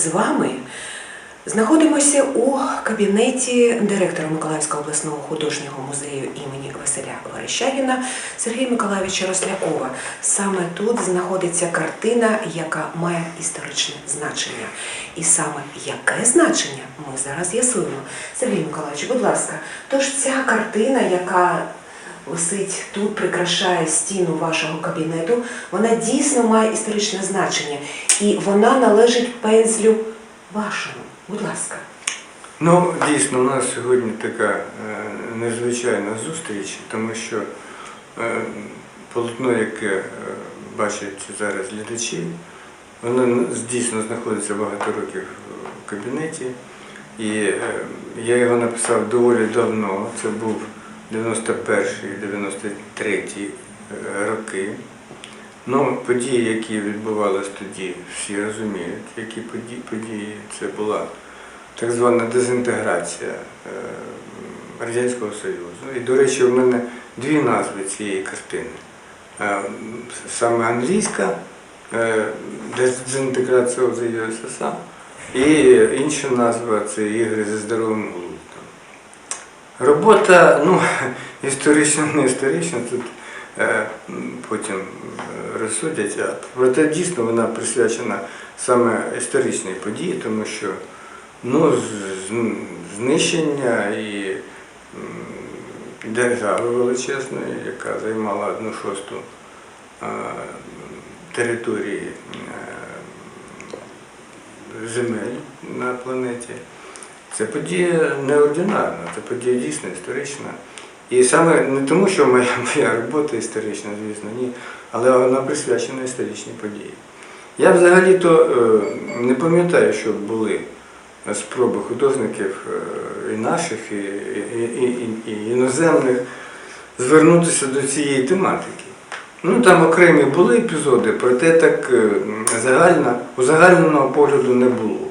з вами знаходимося у кабінеті директора Миколаївського обласного художнього музею імені Василя Верещагіна Сергія Миколаївича Рослякова. Саме тут знаходиться картина, яка має історичне значення. І саме яке значення ми зараз з'ясуємо. Сергій Миколаївич, будь ласка, тож ця картина, яка висить тут, прикрашає стіну вашого кабінету, вона дійсно має історичне значення. І вона належить пензлю вашому. Будь ласка. Ну, дійсно, у нас сьогодні така е, незвичайна зустріч, тому що е, полотно, яке е, бачать зараз глядачі, воно дійсно знаходиться багато років в кабінеті. І я його написав доволі давно. Це був 91-93 е, роки. Ну, події, які відбувалися тоді, всі розуміють, які події, події це була так звана дезінтеграція е, Радянського Союзу. І, до речі, у мене дві назви цієї картини. Е, Саме англійська дезінтеграція the і інша назва це ігри зі здоровим глуздом. Робота, ну, історично, не історична, тут е, потім е, розсудять, проте дійсно вона присвячена саме історичній події, тому що ну, знищення і держави величезної, яка займала одну шосту е, території е, земель на планеті. Це подія неординарна, це подія дійсно історична. І саме не тому, що моя, моя робота історична, звісно, ні, але вона присвячена історичній події. Я взагалі-то е, не пам'ятаю, що були спроби художників е, і наших, і, і, і, і, іноземних звернутися до цієї тематики. Ну там окремі були епізоди, проте так е, загально, узагальненого погляду не було.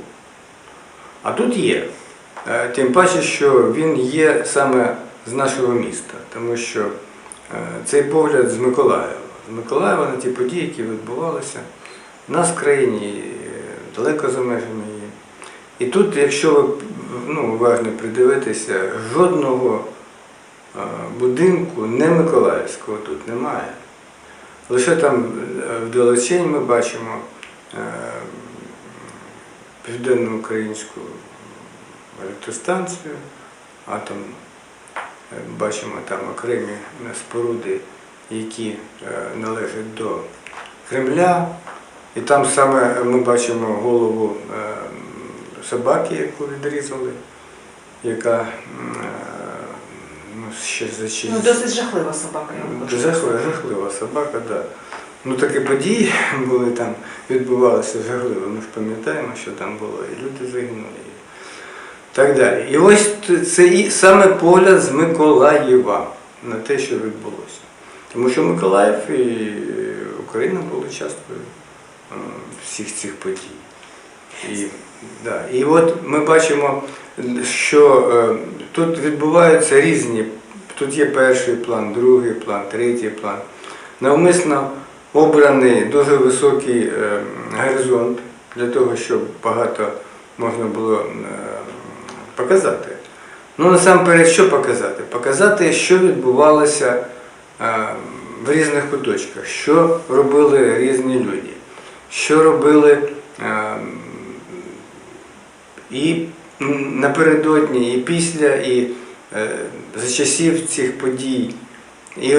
А тут є. Е, Тим паче, що він є саме з нашого міста, тому що е, цей погляд з Миколаєва. З Миколаєва на ті події, які відбувалися в нас в країні, е, далеко за межами її. І тут, якщо ви ну, уважно придивитися, жодного будинку не Миколаївського тут немає. Лише там е, вдалечень ми бачимо південноукраїнську електростанцію, атом, Е, бачимо там окремі е, споруди, які е, належать до Кремля. І там саме ми бачимо голову собаки, яку відрізали, яка ну, ще за Ну, досить жахлива собака, Жахлива, жахлива собака, так. Да. Ну такі події були там, відбувалися жахливо. Ми ж пам'ятаємо, що там було, і люди загинули. Так далі. І ось це і саме погляд з Миколаєва на те, що відбулося. Тому що Миколаїв і Україна були часткою е, всіх цих подій. І, да. і от ми бачимо, що е, тут відбуваються різні, тут є перший план, другий план, третій план. Навмисно обраний дуже високий е, горизонт для того, щоб багато можна було е, показати. Ну, насамперед, що показати? Показати, що відбувалося е, в різних куточках, що робили різні люди, що робили е, і напередодні, і після, і е, за часів цих подій. І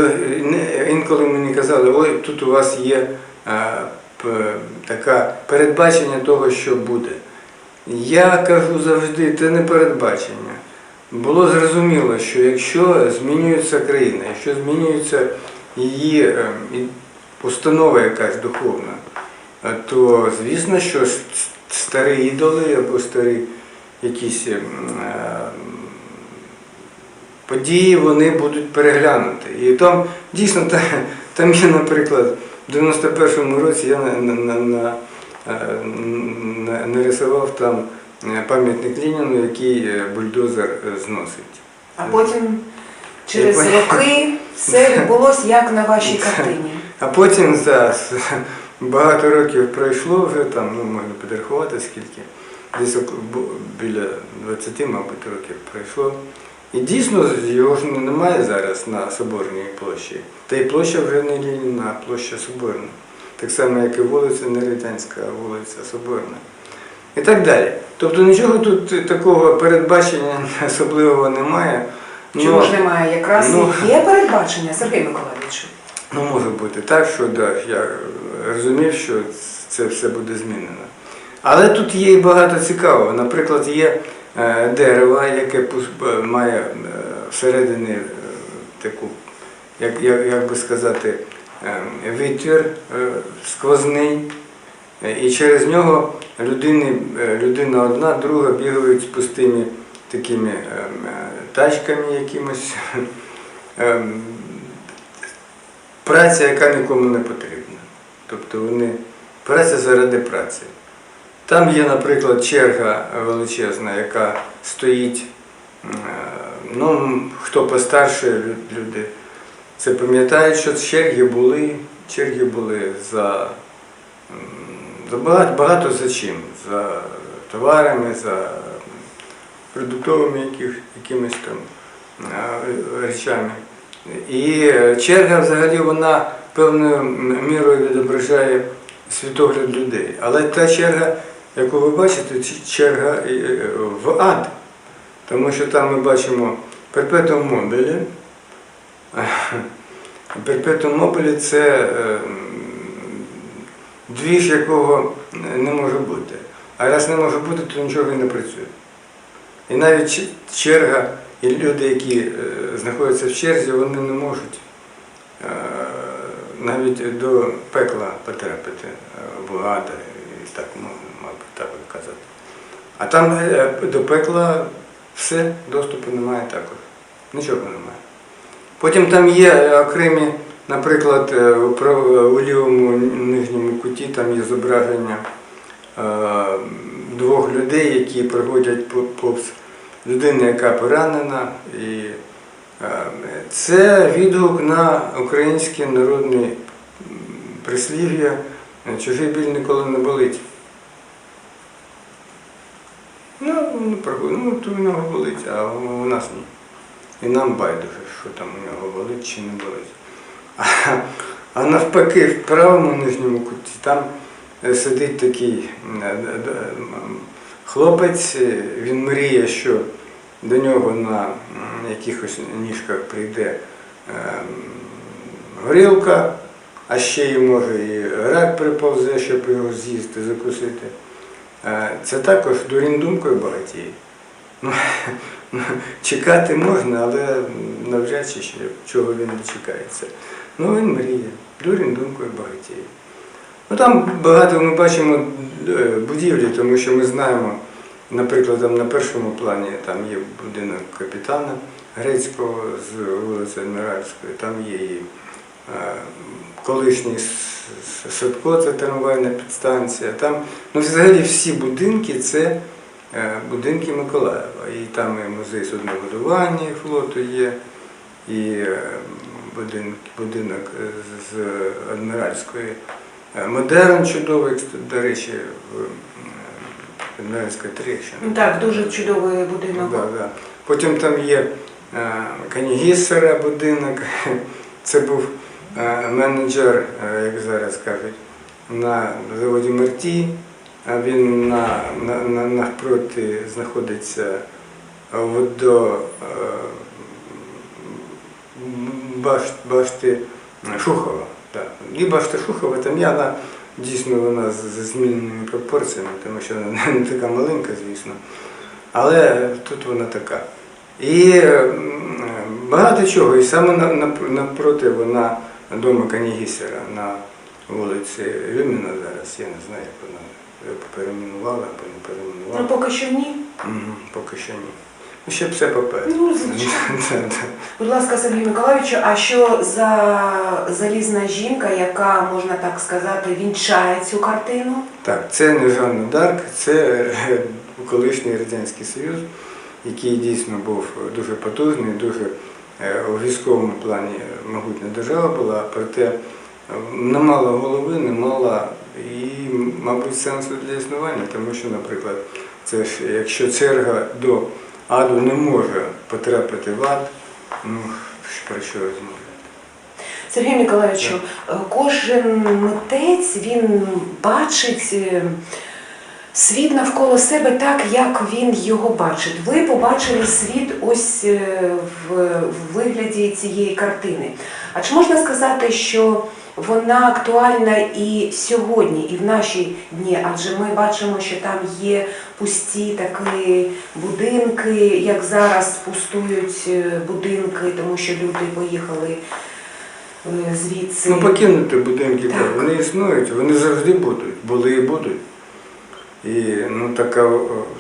інколи мені казали, ой, тут у вас є е, така передбачення того, що буде. Я кажу завжди, це не передбачення. Було зрозуміло, що якщо змінюється країна, якщо змінюється її установа якась духовна, е, то звісно, що старі ідоли або старі якісь ем, е, події вони будуть переглянуті. І там дійсно там є, наприклад, в 91-му році я на, на, на, е, на- нарисував там е, пам'ятник Леніну, який е, бульдозер е, зносить. А потім через роки все відбулося як на вашій картині. А потім за, багато років пройшло вже там, ну можна підрахувати скільки, десь біля 20, мабуть, років пройшло. І дійсно його ж немає зараз на Соборній площі. Та й площа вже не Леніна, а площа Соборна. Так само, як і вулиця не Радянська, а вулиця Соборна. І так далі. Тобто нічого тут такого передбачення особливого немає. Чому Но- ж немає? Якраз ну, є передбачення, Сергій Миколаївич. Ну, може бути так, що да, я розумів, що це все буде змінено. Але тут є і багато цікавого. Наприклад, є е, дерево, яке е, має е, всередині таку, як, як, як би сказати, витвір сквозний, і через нього людини, е, людина одна, друга бігають з пустими такими е, е, тачками якимось. Ем, праця, яка нікому не потрібна. Тобто вони праця заради праці. Там є, наприклад, черга величезна, яка стоїть, е, ну, хто постарше люди, це пам'ятають, що черги були, черги були за багато, за чим, за товарами, за продуктовими якимись там е, речами. І черга взагалі вона певною мірою відображає світогляд людей. Але та черга, яку ви бачите, черга е, е, в ад. Тому що там ми бачимо перпетум мобілі. Перпетум мобілі це е, м, двіж, якого не може бути. А раз не може бути, то нічого і не працює. І навіть черга, і люди, які е, знаходяться в черзі, вони не можуть е, навіть до пекла потрапити е, в і так мабуть, так казати. А там е, до пекла все, доступу немає також. Нічого немає. Потім там є окремі, наприклад, е, у лівому нижньому куті там є зображення е, двох людей, які приходять по- повз людини, яка поранена. І е, це відгук на українське народне прислів'я чужий біль ніколи не болить. Ну, ну, ну то в нього болить, а у нас ні. І нам байдуже, що там у нього болить чи не болить. А, навпаки, в правому нижньому куті там е, сидить такий е, м, хлопець, е, він мріє, що до нього на якихось ніжках прийде е, горілка, а ще й може і рак приповзе, щоб його з'їсти, закусити. Е, Це також дурін думкою багатіє. Ну, чекати можна, але навряд чи чого він дочекається. Ну він мріє, дурін думкою багатіє. Ну там багато ми бачимо е, будівлі, тому що ми знаємо, наприклад, там на першому плані там є будинок капітана грецького з вулиці Адміральської, там є і е, колишній садко, це трамвайна підстанція. Там, ну, взагалі всі будинки це е, будинки Миколаєва. І там і музей суднобудування флоту є, і будинок, будинок з Адміральської. Е, Модерн чудовий, до речі, е, Адміральська 3, якщо не Ну, Так, дуже чудовий будинок. Да, да. Потім там є е, Канігісера будинок. Це був е, менеджер, е, як зараз кажуть, на заводі Мерті. А він на, на, на, навпроти знаходиться до башти Шухова. Так. І башта Шухова, там яна дійсно вона з, зміненими пропорціями, тому що вона не така маленька, звісно. Але тут вона така. І багато чого. І саме на- на- напроти вона дома Канігісера на вулиці Люміна зараз, я не знаю, як вона перейменувала або не Ну, поки що ні. Мгм, Поки що ні. Ну, ще все попереду. Ну, звичайно. Будь ласка, Сергій Миколаївичу, а що за залізна жінка, яка, можна так сказати, вінчає цю картину? Так, це не Жанна Дарк, це е, колишній Радянський Союз, який дійсно був дуже потужний, дуже е, у військовому плані могутня держава була, проте немало голови, немало і, мабуть, сенсу для існування, тому що, наприклад, це ж якщо черга до аду не може потрапити в ад, ну про що розмовляти? Сергію Миколаївичу, е, кожен митець він бачить е, світ навколо себе так, як він його бачить. Ви побачили світ ось е, в вигляді цієї картини. А чи можна сказати, що вона актуальна і сьогодні, і в наші дні? Адже ми бачимо, що там є пусті такі будинки, як зараз пустують е, будинки, тому що люди поїхали е, звідси. Ну, покинути будинки, Так. так. вони існують, вони завжди будуть, були і будуть. І ну, така,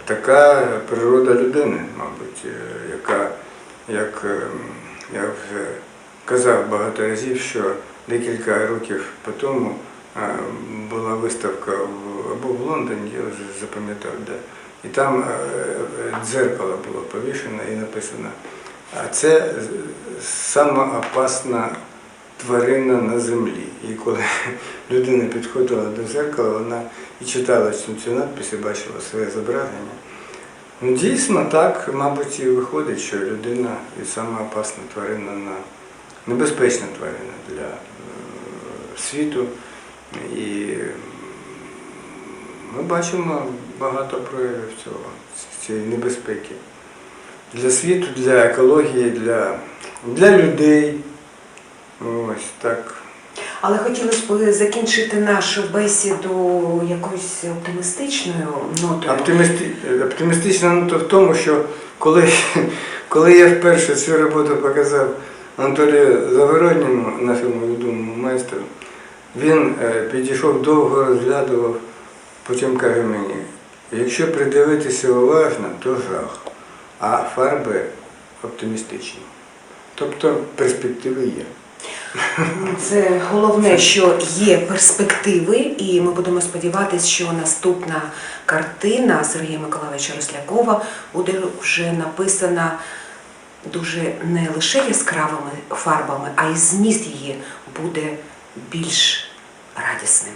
така природа людини, мабуть, е, яка, як е, я вже казав багато разів, що декілька років по тому е, була виставка в, або в Лондоні, я вже запам'ятав, де. І там е, е, дзеркало було повішено і написано, а це сама опасна тварина на землі. І коли людина підходила до зеркала, вона і читала цю, надпис і бачила своє зображення. Ну, дійсно, так, мабуть, і виходить, що людина і сама опасна тварина на небезпечна тварина для світу. І ми бачимо багато проявів цього, цієї небезпеки. Для світу, для екології, для, для людей. Ось так. Але хотілося б закінчити нашу бесіду якоюсь оптимістичною нотою. Оптимісти... Оптимістична нота в тому, що коли, коли я вперше цю роботу показав Анатолію Загородньому, нашому відомому майстру, він е, підійшов довго розглядував, потім каже мені, якщо придивитися уважно, то жах, а фарби оптимістичні. Тобто перспективи є. Це головне, що є перспективи, і ми будемо сподіватися, що наступна картина Сергія Миколаївича Рослякова буде вже написана дуже не лише яскравими фарбами, а й зміст її буде більш радісним.